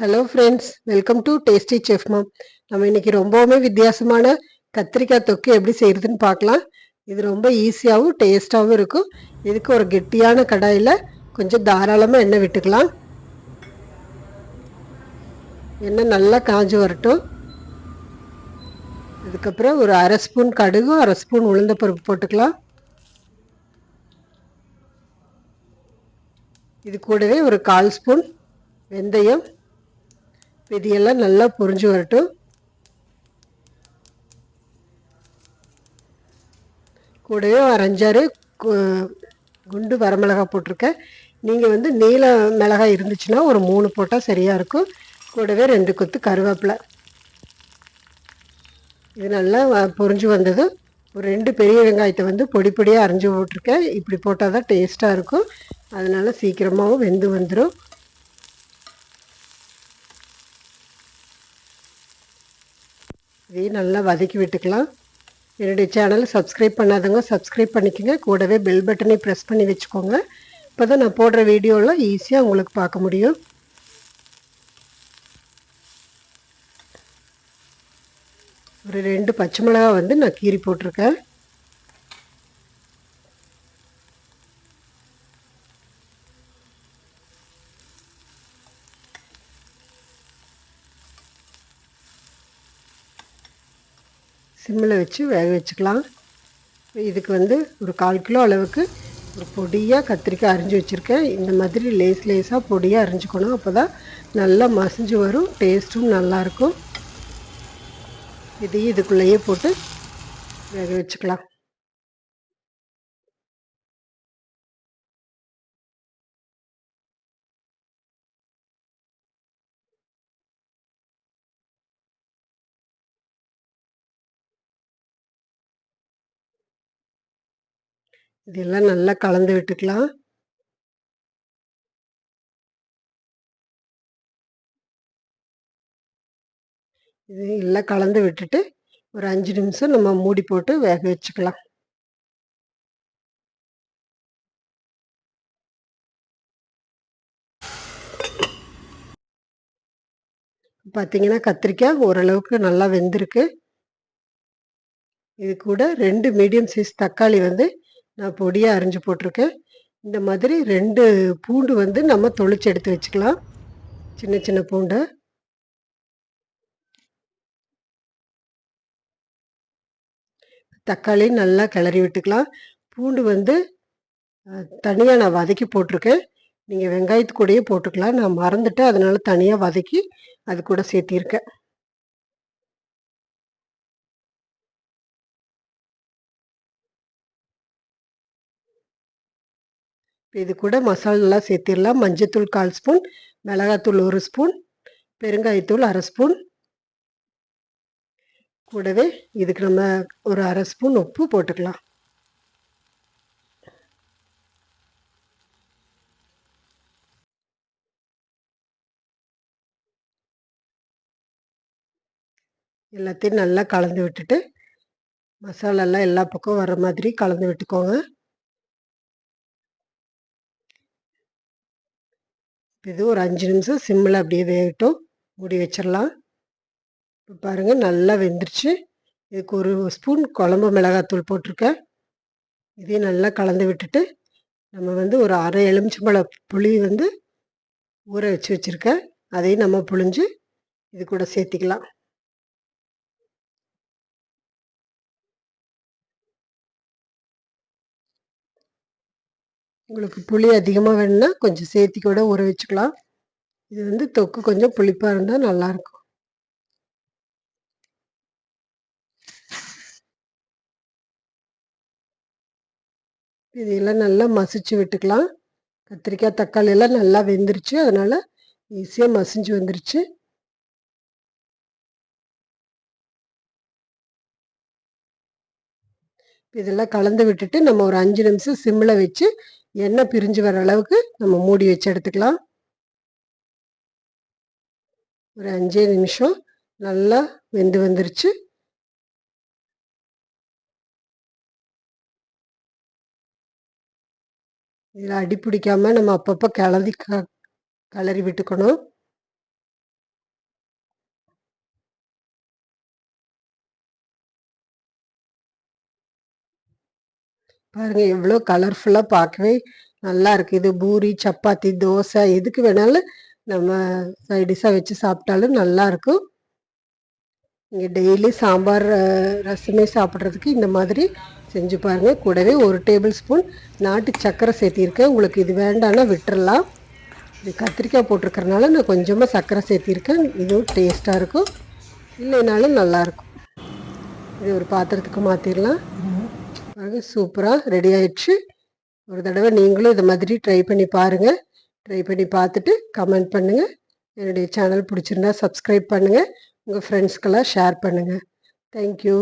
Hello friends welcome to tasty chef mom நம்ம இன்னைக்கு ரொம்பவுமே வித்தியாசமான கத்திரிக்காய் தொக்கு எப்படி செய்யறதுன்னு பார்க்கலாம். இது ரொம்ப ஈஸியாகவும் டேஸ்டாகவும் இருக்கும். இதுக்கு ஒரு கெட்டியான கடாயில் கொஞ்சம் தாராளமாக எண்ணெய் விட்டுக்கலாம். எண்ணெய் நல்லா காஞ்சி வரட்டும். அதுக்கப்புறம் ஒரு அரை ஸ்பூன் கடுகு அரை ஸ்பூன் உளுந்த பருப்பு போட்டுக்கலாம். இது கூடவே ஒரு கால் ஸ்பூன் வெந்தயம் இதையெல்லாம் நல்லா புரிஞ்சு வரட்டும். கூடவே ஒரு அஞ்சாறு குண்டு வரமிளகா போட்டிருக்கேன். நீங்கள் வந்து நீல மிளகாய் இருந்துச்சுன்னா ஒரு மூணு போட்டால் சரியாக இருக்கும். கூடவே ரெண்டு கொத்து கருவேப்பிலை. இது நல்லா பொறிஞ்சு வந்தது. ஒரு ரெண்டு பெரிய வெங்காயத்தை வந்து பொடி பொடியாக அரைஞ்சி போட்டிருக்கேன். இப்படி போட்டால் தான் டேஸ்ட்டாக இருக்கும். அதனால் சீக்கிரமாகவும் வெந்து வந்துடும் இதையும் நல்லா வதக்கி விட்டுக்கலாம். என்னுடைய சேனலை சப்ஸ்கிரைப் பண்ணாதவங்க சப்ஸ்கிரைப் பண்ணிக்கோங்க. கூடவே பெல் பட்டனை ப்ரெஸ் பண்ணி வச்சுக்கோங்க. இப்போ தான் நான் போடுற வீடியோலாம் ஈஸியாக உங்களுக்கு பார்க்க முடியும். ஒரு ரெண்டு பச்சை மிளகா வந்து நான் கீறி போட்டிருக்கேன். சிம்மில் வச்சு வேக வச்சுக்கலாம். இதுக்கு வந்து ஒரு கால் கிலோ அளவுக்கு ஒரு பொடியாக கத்திரிக்காய் அரிஞ்சு வச்சுருக்கேன். இந்த மாதிரி லேஸ் லேஸாக பொடியாக அரிஞ்சுக்கணும். அப்போ தான் நல்லா மசிஞ்சு வரும். டேஸ்ட்டும் நல்லாயிருக்கும். இதையும் இதுக்குள்ளேயே போட்டு வேக வச்சுக்கலாம். இதெல்லாம் நல்லா கலந்து விட்டுக்கலாம். இது எல்லாம் கலந்து விட்டுட்டு ஒரு அஞ்சு நிமிஷம் நம்ம மூடி போட்டு வேக வச்சுக்கலாம். பார்த்தீங்கன்னா கத்திரிக்காய் ஓரளவுக்கு நல்லா வெந்திருக்கு. இது கூட ரெண்டு மீடியம் சைஸ் தக்காளி வந்து நான் பொடியாக அரிஞ்சு போட்டிருக்கேன். இந்த மாதிரி ரெண்டு பூண்டு வந்து நம்ம தொளிச்சு எடுத்து வச்சுக்கலாம். சின்ன சின்ன பூண்டை. தக்காளி நல்லா கிளறி விட்டுக்கலாம். பூண்டு வந்து தனியாக நான் வதக்கி போட்டிருக்கேன். நீங்கள் வெங்காயத்து கூடயே போட்டுக்கலாம். நான் மறந்துட்டேன். அதனால் தனியாக வதக்கி அது கூட சேர்த்திருக்கேன். இது கூட மசாலாலாம் சேர்த்திடலாம். மஞ்சத்தூள் கால் ஸ்பூன் மிளகாத்தூள் ஒரு ஸ்பூன் பெருங்காயத்தூள் அரை ஸ்பூன். கூடவே இதுக்கு நம்ம ஒரு அரை ஸ்பூன் உப்பு போட்டுக்கலாம். எல்லாத்தையும் நல்லா கலந்து விட்டுட்டு மசாலாலாம் எல்லா பக்கம் வர மாதிரி கலந்து விட்டுக்கோங்க. இது ஒரு அஞ்சு நிமிஷம் சிம்மில் அப்படியே வேகட்டும். மூடி வச்சிடலாம். இப்போ பாருங்கள் நல்லா வெந்துருச்சு. இதுக்கு ஒரு ஸ்பூன் குழம்பு மிளகாத்தூள் போட்டிருக்கேன். இதையும் நல்லா கலந்து விட்டுட்டு நம்ம வந்து ஒரு அரை எலுமிச்சம்பழ புளி வந்து ஊற வச்சு வச்சுருக்கேன். அதையும் நம்ம புழிஞ்சு இது கூட சேர்த்திக்கலாம். உங்களுக்கு புளி அதிகமாக வேணும்னா கொஞ்சம் சேர்த்தி கூட ஊற வச்சுக்கலாம். இது வந்து தொக்கு கொஞ்சம் புளிப்பாக இருந்தால் நல்லாயிருக்கும் இதையெல்லாம் நல்லா மசிச்சு விட்டுக்கலாம். கத்திரிக்காய் தக்காளி எல்லாம் நல்லா வெந்துருச்சு. அதனால் ஈஸியாக மசிஞ்சு வந்துருச்சு. இதெல்லாம் கலந்து விட்டுட்டு நம்ம ஒரு அஞ்சு நிமிஷம் சிம்மில் வச்சு எண்ணெய் பிரிஞ்சு வர அளவுக்கு நம்ம மூடி வச்சு எடுத்துக்கலாம். ஒரு அஞ்சே நிமிஷம் நல்லா வெந்து வந்துருச்சு. இதில் அடி பிடிக்காம நம்ம அப்பப்போ கிளறி க கிளறி விட்டுக்கணும். பாருங்க எவ்வளோ கலர்ஃபுல்லாக பார்க்கவே நல்லா இருக்கு. இது பூரி சப்பாத்தி தோசை எதுக்கு வேணாலும் நம்ம சைடிஷாக வச்சு சாப்பிட்டாலும் நல்லா இருக்கும். இங்கே டெய்லி சாம்பார் ரசமே சாப்பிட்றதுக்கு இந்த மாதிரி செஞ்சு பாருங்கள் கூடவே ஒரு டேபிள் ஸ்பூன் நாட்டு சர்க்கரை சேர்த்திருக்கேன். உங்களுக்கு இது வேண்டாம்னா விட்டுறலாம். இது கத்திரிக்காய் போட்டிருக்கறனால நான் கொஞ்சமாக சர்க்கரை சேர்த்திருக்கேன். இதுவும் டேஸ்ட்டாக இருக்கும். இல்லைனாலும் நல்லாயிருக்கும் இது ஒரு பாத்திரத்துக்கு மாற்றிடலாம் பாருங்க சூப்பராக ரெடி ஆயிடுச்சு. ஒரு தடவை நீங்களும் இது மாதிரி ட்ரை பண்ணி பாருங்கள் ட்ரை பண்ணி பார்த்துட்டு கமெண்ட் பண்ணுங்கள் என்னுடைய சேனல் பிடிச்சிருந்தா சப்ஸ்கிரைப் பண்ணுங்கள் உங்கள் ஃப்ரெண்ட்ஸ்க்கெல்லாம் ஷேர் பண்ணுங்கள் தேங்க்யூ